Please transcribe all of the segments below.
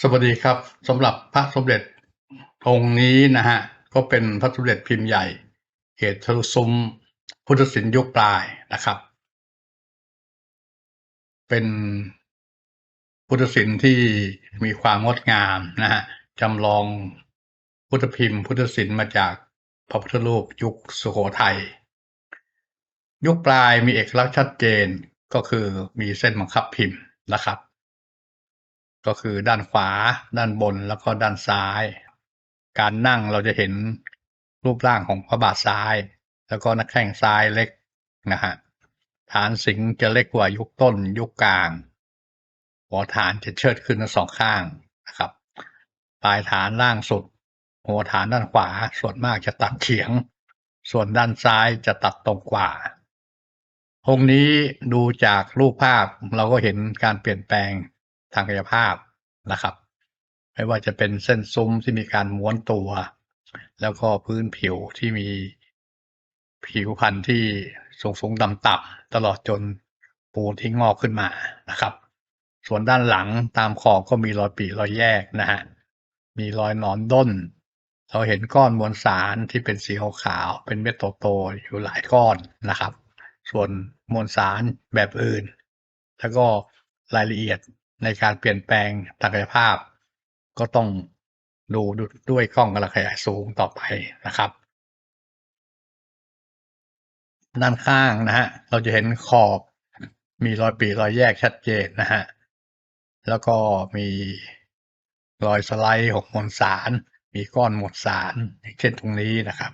สวัสดีครับสำหรับพระสมเด็จองค์นี้นะฮะ ก็เป็นพระสมเด็จพิมพ์ใหญ่เกตทะลุซุ้มพุทธศิลป์ยุคปลายนะครับ เป็นพุทธศิลป์ที่มีความงดงามนะฮะจำลองพุทธพิมพ์ พุทธศิลป์มาจากพระพุทธรูปยุคสุโขทัยยุคปลายมีเอกลักษณ์ชัดเจนก็คือมีเส้นบังคับพิมพ์นะครับ ก็คือด้านขวา ด้านบนแล้วก็ด้านซ้าย การนั่งเราจะเห็นรูปร่างของพระบาทซ้าย แล้วก็น้าแข้งซ้ายเล็กนะฮะฐานสิงจะเล็กกว่ายุคต้นยุคกลาง หัวฐานจะเชิดขึ้นทั้งสองข้างนะครับ ปลายฐานล่างสุด หัวฐานด้านขวาส่วนมากจะตัดเฉียง ส่วนด้านซ้ายจะตัดตรงกว่าองค์นี้ดูจากรูปภาพเราก็เห็นการเปลี่ยนแปลง ทางกายภาพนะครับ ไม่ว่าจะเป็นเส้นซุ้มที่มีการม้วนตัว แล้วก็พื้นผิวที่มีผิวพันธุ์ที่สูงสูงต่ำต่ำตลอดจนปูนที่งอกขึ้นมานะครับ ส่วนด้านหลังตามขอบก็มีรอยปีรอยแยกนะฮะมีรอยนอนด้น เราเห็นก้อนมวลสารที่เป็นสีขาวๆเป็นเม็ดโตๆอยู่หลายก้อนนะครับ ส่วนมวลสารแบบอื่น แล้วก็รายละเอียด ในการเปลี่ยนแปลงทางกายภาพ ก็ต้องดูด้วยกล้องกระขยายสูงต่อไปนะครับ ด้านข้างนะฮะเราจะเห็นขอบมีรอยปีรอยแยกชัดเจนนะฮะแล้วก็มีรอยสไลด์ของมวลสาร มีก้อนมวลสารเช่นตรงนี้นะครับ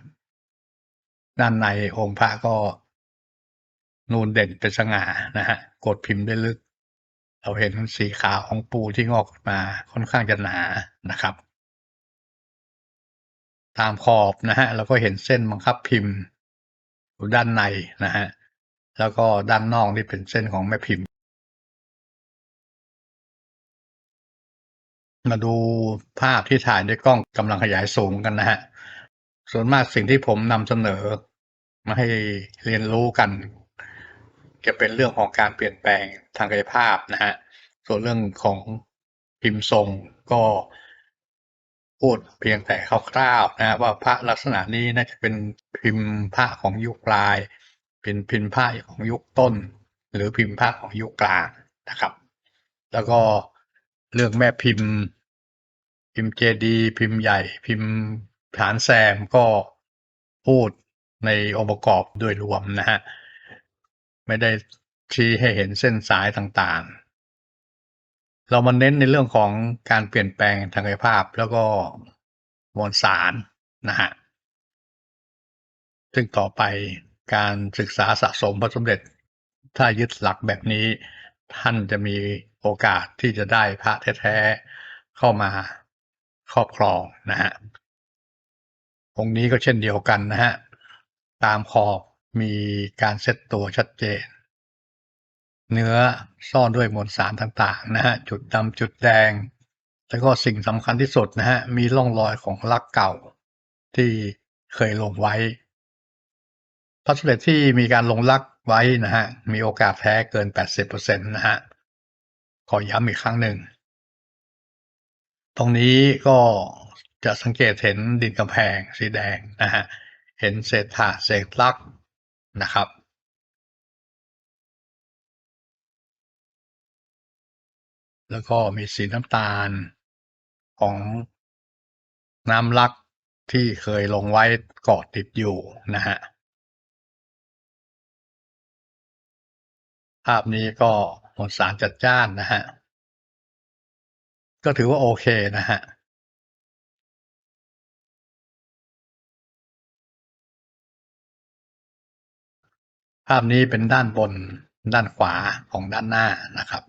ด้านในองค์พระก็นูนเด่นเป็นสง่านะฮะกดพิมพ์ได้ลึก เราเห็นสีขาวของปูที่งอกมาค่อนข้างจะหนานะครับ ตามขอบนะฮะเราก็เห็นเส้นบังคับพิมพ์อยู่ด้านในนะฮะแล้วก็ด้านนอกนี่เป็นเส้นของแม่พิมพ์ มาดูภาพที่ถ่ายด้วยกล้องกำลังขยายสูงกันนะฮะส่วนมากสิ่งที่ผมนำเสนอมาให้เรียนรู้กัน จะเป็นเรื่องของการเปลี่ยนแปลงทางกายภาพนะฮะส่วนเรื่องของพิมพ์ทรงก็พูดเพียงแต่คร่าวๆนะว่าพระลักษณะนี้น่าจะเป็นพิมพ์พระของยุคปลาย เป็นพิมพ์พระของยุคต้น หรือพิมพ์พระของยุคกลางนะครับ แล้วก็เรื่องแม่พิมพ์ พิมพ์เจดีพิมพ์ใหญ่ พิมพ์ฐานแซมก็พูดในองค์ประกอบโดยรวมนะฮะ ไม่ได้ชี้ให้เห็นเส้นสายต่างๆ เรามาเน้นในเรื่องของการเปลี่ยนแปลงทางกายภาพแล้วก็มวลสารนะฮะ ซึ่งต่อไปการศึกษาสะสมพระสมเด็จ ถ้ายึดหลักแบบนี้ ท่านจะมีโอกาสที่จะได้พระแท้ๆเข้ามาครอบครองนะฮะองค์นี้ก็เช่นเดียวกันนะฮะ ตามขอบ มีการเซตตัวชัดเจน เนื้อซ่อนด้วยมวลสารต่างๆนะฮะจุดดำจุดแดง แล้วก็สิ่งสำคัญที่สุดนะฮะมีร่องรอยของลักเก่า ที่เคยลงไว้พระสมเด็จที่มีการลงลักไว้นะฮะมีโอกาสแท้เกิน 80%นะฮะขอย้ำอีกครั้งหนึ่ง ตรงนี้ก็จะสังเกตเห็นดินกำแพงสีแดงนะฮะเห็นเศษถาเศษลัก นะครับแล้วก็มีสีน้ำตาลของน้ำลักที่เคยลงไว้เกาะติดอยู่นะฮะ ภาพนี้ก็มวลสารจัดจ้านนะฮะ ก็ถือว่าโอเคนะฮะ ภาพนี้เป็นด้านบนด้านขวาของด้านหน้านะครับ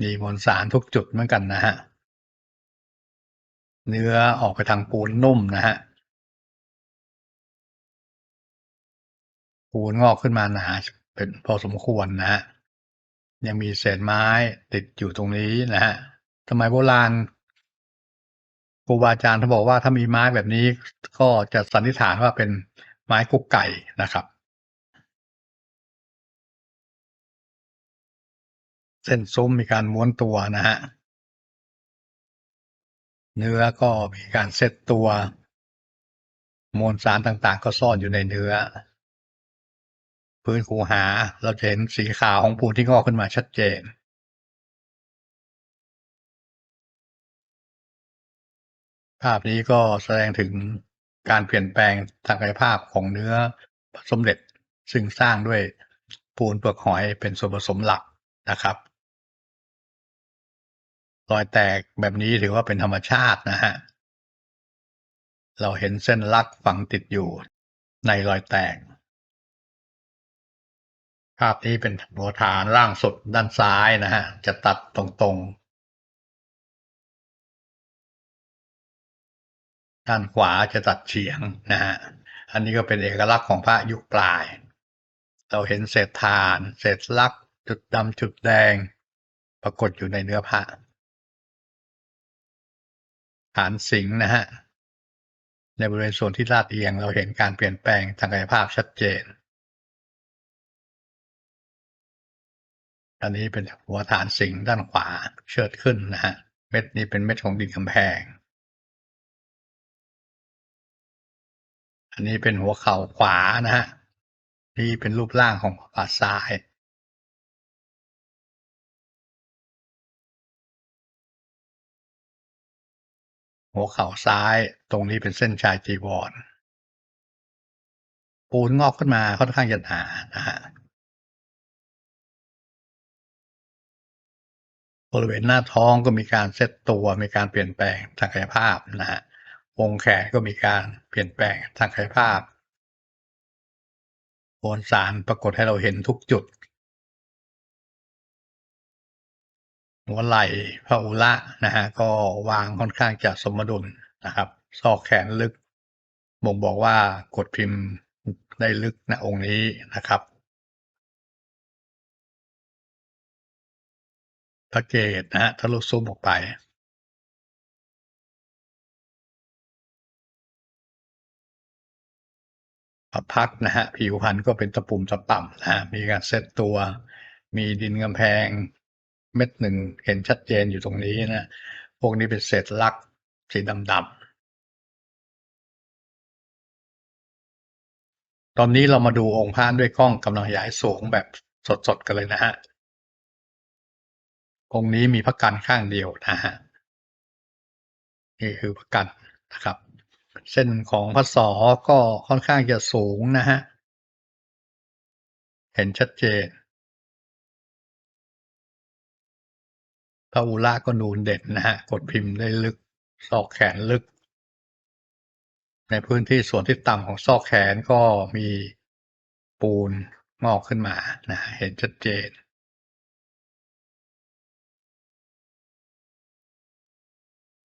มีมวลสารทุกจุดเหมือนกันนะฮะ เนื้อออกไปทางปูนนุ่มนะฮะ ปูนงอกขึ้นมาหนาเป็นพอสมควรนะฮะ ยังมีเศษไม้ติดอยู่ตรงนี้นะฮะสมัยโบราณครูบาอาจารย์เขาบอกว่าถ้ามีไม้แบบนี้ก็จะสันนิษฐานว่าเป็น ไม้กุกไก่นะครับเส้นซุ้มมีการม้วนตัวนะฮะ เนื้อก็มีการเซตตัว มวลสารต่างๆ ก็ซ่อนอยู่ในเนื้อ พื้นคูหาเราจะเห็นสีขาวของปูนที่งอกขึ้นมาชัดเจน ภาพนี้ก็แสดงถึง การเปลี่ยนแปลงทางกายภาพของเนื้อสมเด็จซึ่งสร้างด้วยปูนเปลือกหอยเป็นส่วนผสมหลักนะครับรอยแตกแบบนี้ถือว่าเป็นธรรมชาตินะฮะ เราเห็นเส้นลักฝังติดอยู่ในรอยแตก ภาพนี้เป็นหัวฐานล่างสุดด้านซ้ายนะฮะ จะตัดตรงๆ ด้านขวาจะตัดเฉียงนะฮะ อันนี้ก็เป็นเอกลักษณ์ของพระยุคปลาย เราเห็นเศษฐาน เศษลักจุดดำจุดแดง ปรากฏอยู่ในเนื้อพระฐานสิงห์นะฮะ ในบริเวณส่วนที่ลาดเอียงเราเห็นการเปลี่ยนแปลงทางกายภาพชัดเจน อันนี้เป็นหัวฐานสิงห์ด้านขวาเชิดขึ้นนะฮะ เม็ดนี้เป็นเม็ดของดินกำแพง อันนี้เป็นหัวเข่าขวานะฮะนี่เป็นรูปร่างของฝ่าซ้ายหัวเข่าซ้ายตรงนี้เป็นเส้นชายจีวร ปูนงอกขึ้นมาค่อนข้างจะหนานะฮะบริเวณหน้าท้องก็มีการเซตตัวมีการเปลี่ยนแปลงทางกายภาพนะฮะ วงแขนก็มีการเปลี่ยนแปลงทางกายภาพมวลสารปรากฏให้เราเห็นทุกจุด หัวไหล่พระอุระนะฮะก็วางค่อนข้างจะสมดุลนะครับ ซอกแขนลึกบ่งบอกว่ากดพิมพ์ได้ลึกนะองค์นี้นะครับ พระเกศนะฮะทะลุซุ้มออกไป พักนะฮะผิวพรรณก็เป็นตะปุ่มตะป่ำนะฮะมีการเซตตัว มีดินกำแพง เม็ดหนึ่งเห็นชัดเจนอยู่ตรงนี้นะ พวกนี้เป็นเศษลักสีดำๆตอนนี้เรามาดูองค์พระด้วยกล้องกำลังขยายสูงแบบสดๆกันเลยนะฮะ องค์นี้มีพระกันข้างเดียวนะฮะ นี่คือพระกันนะครับ เส้นของพศก็ค่อนข้างจะสูงนะฮะ เห็นชัดเจนพระอุระก็นูนเด่นนะฮะ กดพิมพ์ได้ลึก ซอกแขนลึก ในพื้นที่ส่วนที่ต่ำของซอกแขนก็มีปูนงอกขึ้นมานะเห็นชัดเจน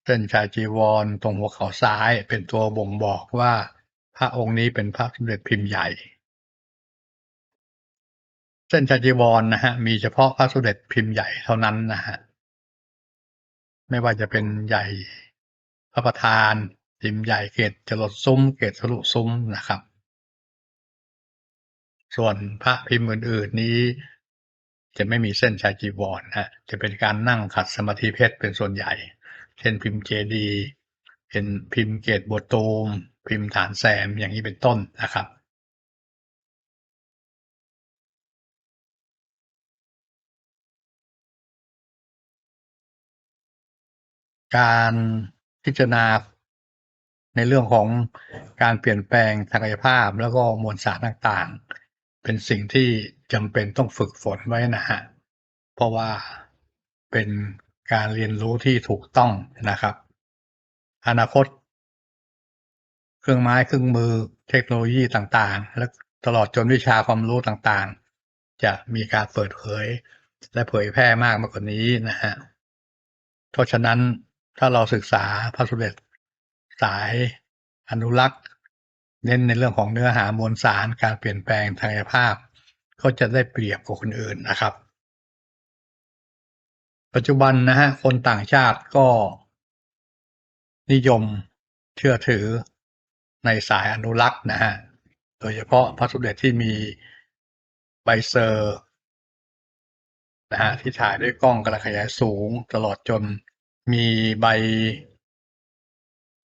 เส้นชายจีวรตรงหัวเข่าซ้าย เป็นตัวบ่งบอกว่าพระองค์นี้เป็นพระสมเด็จพิมพ์ใหญ่ เส้นชายจีวรนนะฮะมีเฉพาะพระสมเด็จพิมพ์ใหญ่เท่านั้นนะฮะไม่ว่าจะเป็นใหญ่พระประธานพิมพ์ใหญ่เกตจรดซุ้มเกตทะลุซุ้มนะครับ ส่วนพระพิมพ์อื่นๆนี้ จะไม่มีเส้นชายจีวรนะฮะจะเป็นการนั่งขัดสมาธิเพชรเป็นส่วนใหญ่ เช่นพิมพ์เจดีเป็นพิมพ์เกตบทตูม พิมพ์ฐานแซมอย่างนี้เป็นต้นนะครับการพิจารณาในเรื่องของการเปลี่ยนแปลงทางกายภาพแล้วก็มวลสารต่างๆ เป็นสิ่งที่จำเป็นต้องฝึกฝนไว้นะฮะเพราะว่าเป็น การเรียนรู้ที่ถูกต้องนะครับ อนาคต เครื่องไม้เครื่องมือเทคโนโลยีต่างๆ และตลอดจนวิชาความรู้ต่างๆ จะมีการเปิดเผย และเผยแพร่มากมากกว่านี้นะฮะเพราะฉะนั้นถ้าเราศึกษาพระสมเด็จสายอนุรักษ์ เน้นในเรื่องของเนื้อหามวลสารการเปลี่ยนแปลงทางกายภาพ ก็จะได้เปรียบกว่าคนอื่นนะครับ ปัจจุบันนะฮะคนต่างชาติก็ นิยมเชื่อถือในสายอนุรักษ์นะฮะ โดยเฉพาะพระสมเด็จที่มีใบเซอร์นะฮะที่ถ่ายด้วยกล้องกระขยายสูงตลอดจนมีใบ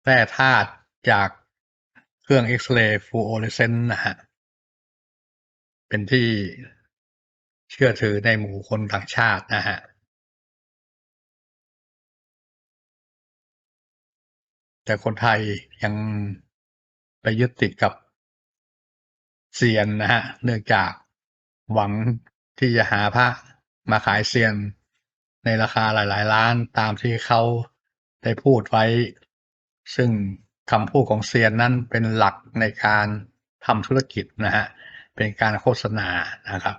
แร่ธาตุจากเครื่องเอ็กซเรย์ฟูออเรเซนต์นะฮะ เป็นที่เชื่อถือในหมู่คนต่างชาตินะฮะ แต่คนไทยยังไปยึดติดกับเซียนนะฮะ เนื่องจากหวังที่จะหาพระมาขายเซียนในราคาหลาย ๆ ล้านตามที่เขาได้พูดไว้ ซึ่งคำพูดของเซียนนั้นเป็นหลักในการทำธุรกิจนะฮะ เป็นการโฆษณานะครับ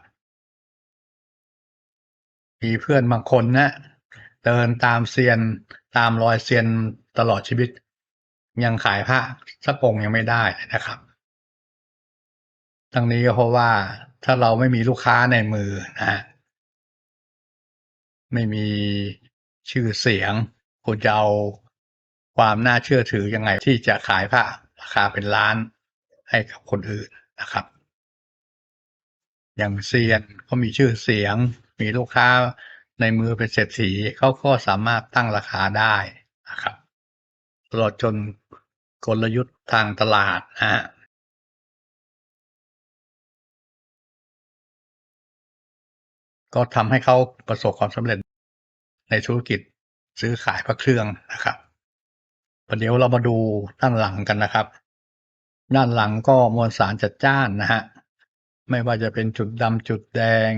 มีเพื่อนบางคนนะเดินตามเซียนตามรอยเซียนตลอดชีวิต ยังขายพระสักองค์ยังไม่ได้นะครับ ทั้งนี้ก็เพราะว่าถ้าเราไม่มีลูกค้าในมือนะฮะไม่มีชื่อเสียงคุณจะเอาความน่าเชื่อถือยังไงที่จะขายพระราคาเป็นล้านให้กับคนอื่นนะครับ อย่างเซียนเขามีชื่อเสียง มีลูกค้าในมือเป็นเศรษฐีเขาก็สามารถตั้งราคาได้นะครับ ตลอดจนกลยุทธ์ทางตลาดนะฮะก็ทำให้เขาประสบความสำเร็จในธุรกิจซื้อขายพระเครื่องนะครับประเดี๋ยวเรามาดูด้านหลังกันนะครับ ด้านหลังก็มวลสารจัดจ้านนะฮะไม่ว่าจะเป็นจุดดำจุดแดง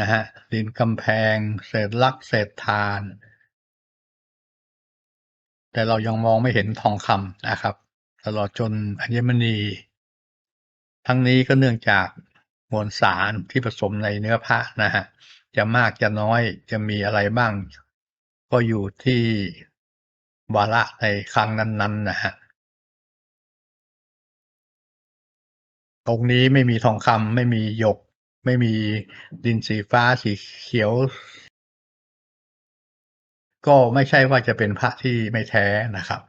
นะฮะดินกำแพง เศษลักเศษทาน แต่เรายังมองไม่เห็นทองคำนะครับ ตลอดจนอัญมณี ทั้งนี้ก็เนื่องจากมวลสารที่ผสมในเนื้อผ้านะฮะจะมากจะน้อยจะมีอะไรบ้าง ก็อยู่ที่วาระในครั้งนั้นๆนะฮะตรงนี้ไม่มีทองคำไม่มีหยก ไม่มีดินสีฟ้าสีเขียว ก็ไม่ใช่ว่าจะเป็นพระที่ไม่แท้นะครับ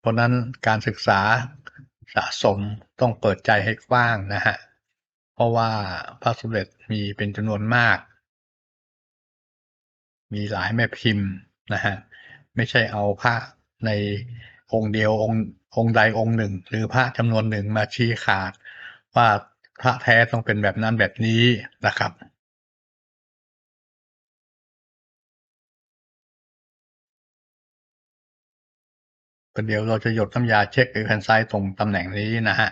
เพราะนั้นการศึกษาสะสมต้องเปิดใจให้กว้างนะฮะ เพราะว่าพระสมเด็จมีเป็นจำนวนมาก มีหลายแม่พิมพ์นะฮะ ไม่ใช่เอาพระในองค์เดียวองค์องค์ใดองค์หนึ่ง หรือพระจำนวนหนึ่งมาชี้ขาด ว่าพระแท้ต้องเป็นแบบนั้นแบบนี้นะครับ ประเดี๋ยวเราจะหยดน้ำยาเช็คหรือแผ่นซ้ายตรงตำแหน่งนี้นะฮะ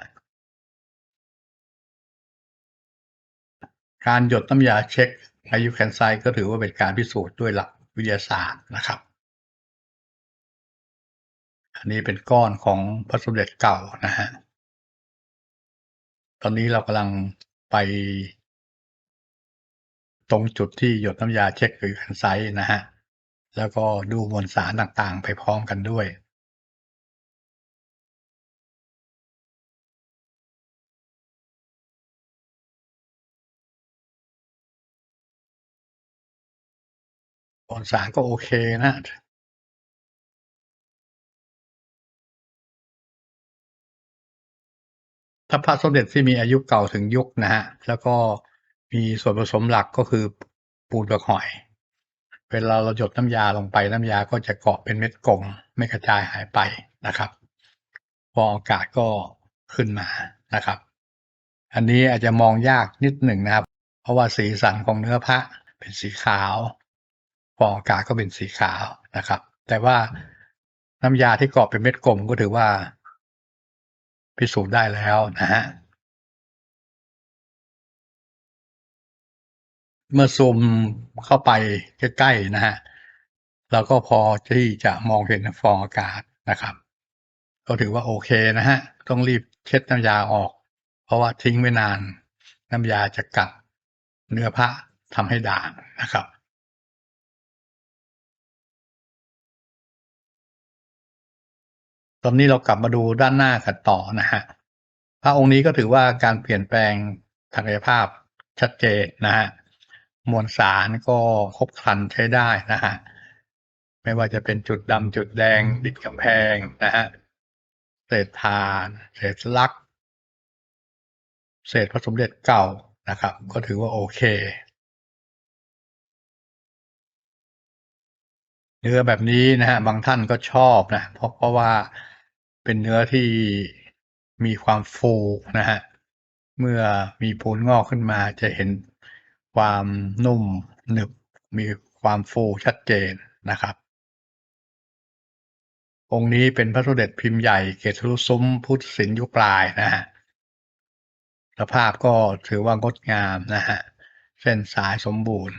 การหยดน้ำยาเช็คอายุแคนไซก็ถือว่าเป็นการพิสูจน์ด้วยหลักวิทยาศาสตร์นะครับ อันนี้เป็นก้อนของพระสมเด็จเก่านะฮะ ตอนนี้เรากำลังไปตรงจุดที่หยดน้ำยาเช็คหรือแคนไซนะฮะ แล้วก็ดูมวลสารต่างๆ ไปพร้อมกันด้วย มวลสารก็โอเคนะถ้าพระสมเด็จที่มีอายุเก่าถึงยุคนะฮะ แล้วก็มีส่วนผสมหลักก็คือปูนเปลือกหอย เวลาเราหยดน้ำยาลงไปน้ำยาก็จะเกาะเป็นเม็ดกลมไม่กระจายหายไปนะครับ พออากาศก็ขึ้นมานะครับ อันนี้อาจจะมองยากนิดหนึ่งนะครับ เพราะว่าสีสันของเนื้อพระเป็นสีขาว ฟองอากาศก็เป็นสีขาวนะครับ แต่ว่าน้ำยาที่เกาะเป็นเม็ดกลมก็ถือว่า พิสูจน์ได้แล้วนะฮะเมื่อซูมเข้าไปใกล้ๆนะฮะเราก็พอที่จะมองเห็นฟองอากาศนะครับ ก็ถือว่าโอเคนะฮะ ต้องรีบเช็ดน้ำยาออก เพราะว่าทิ้งไว้นาน น้ำยาจะกัดเนื้อผ้าทำให้ด่างนะครับ ตอนนี้เรากลับมาดูด้านหน้ากันต่อนะฮะพระองค์นี้ก็ถือว่าการเปลี่ยนแปลงทางกายภาพชัดเจนนะฮะมวลสารก็ครบครันใช้ได้นะฮะไม่ว่าจะเป็นจุดดำจุดแดงดิดกำแพงนะฮะเศษทานเศษลัก เศษผสมเด็จเก่านะครับ ก็ถือว่าโอเค เนื้อแบบนี้นะฮะบางท่านก็ชอบนะเพราะเพราะว่า เป็นเนื้อที่มีความฟูนะครับเมื่อมีพูนงอกขึ้นมาจะเห็นความนุ่มหนึบมีความฟูชัดเจนนะครับ องค์นี้เป็นพระสมเด็จพิมพ์ใหญ่เกศทะลุซุ้มพุทธศิลป์ยุคปลายนะครับสภาพก็ถือว่างดงามนะครับเส้นสายสมบูรณ์